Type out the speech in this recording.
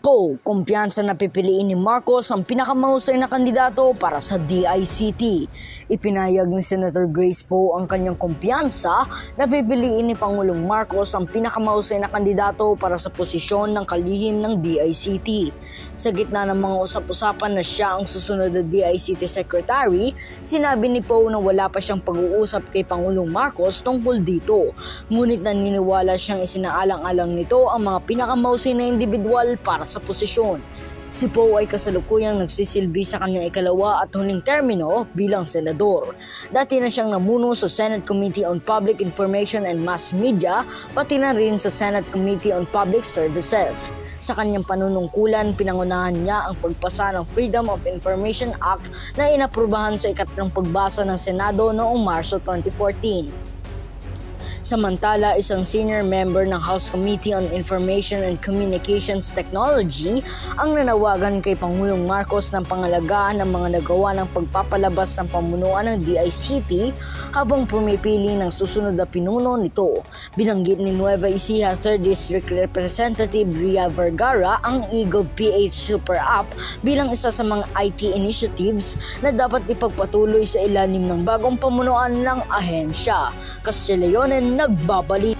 Po, kumpiyansa na pipiliin ni Marcos ang pinakamahusay na kandidato para sa DICT. Ipinayag ni Senator Grace Poe ang kanyang kumpiyansa na pipiliin ni Pangulong Marcos ang pinakamahusay na kandidato para sa posisyon ng kalihim ng DICT. Sa gitna ng mga usap-usapan na siya ang susunod na DICT Secretary, sinabi ni Poe na wala pa siyang pag-uusap kay Pangulong Marcos tungkol dito. Ngunit naniniwala siyang isinaalang-alang nito ang mga pinakamahusay na individual para sa posisyon. Si Poe ay kasalukuyang nagsisilbi sa kanyang ikalawa at huling termino bilang senador. Dati na siyang namuno sa Senate Committee on Public Information and Mass Media, pati na rin sa Senate Committee on Public Services. Sa kanyang panunungkulan, pinangunahan niya ang pagpasa ng Freedom of Information Act na inaprubahan sa ikatlong pagbasa ng Senado noong Marso 2014. Samantala, isang senior member ng House Committee on Information and Communications Technology ang nanawagan kay Pangulong Marcos ng pangalagaan ng mga nagawa ng pagpapalabas ng pamunuan ng DICT habang pumipili ng susunod na pinuno nito. Binanggit ni Nueva Ecija 3rd District Representative Ria Vergara ang Eagle PH Super App bilang isa sa mga IT initiatives na dapat ipagpatuloy sa ilalim ng bagong pamunuan ng ahensya. Castileone nagbabalik.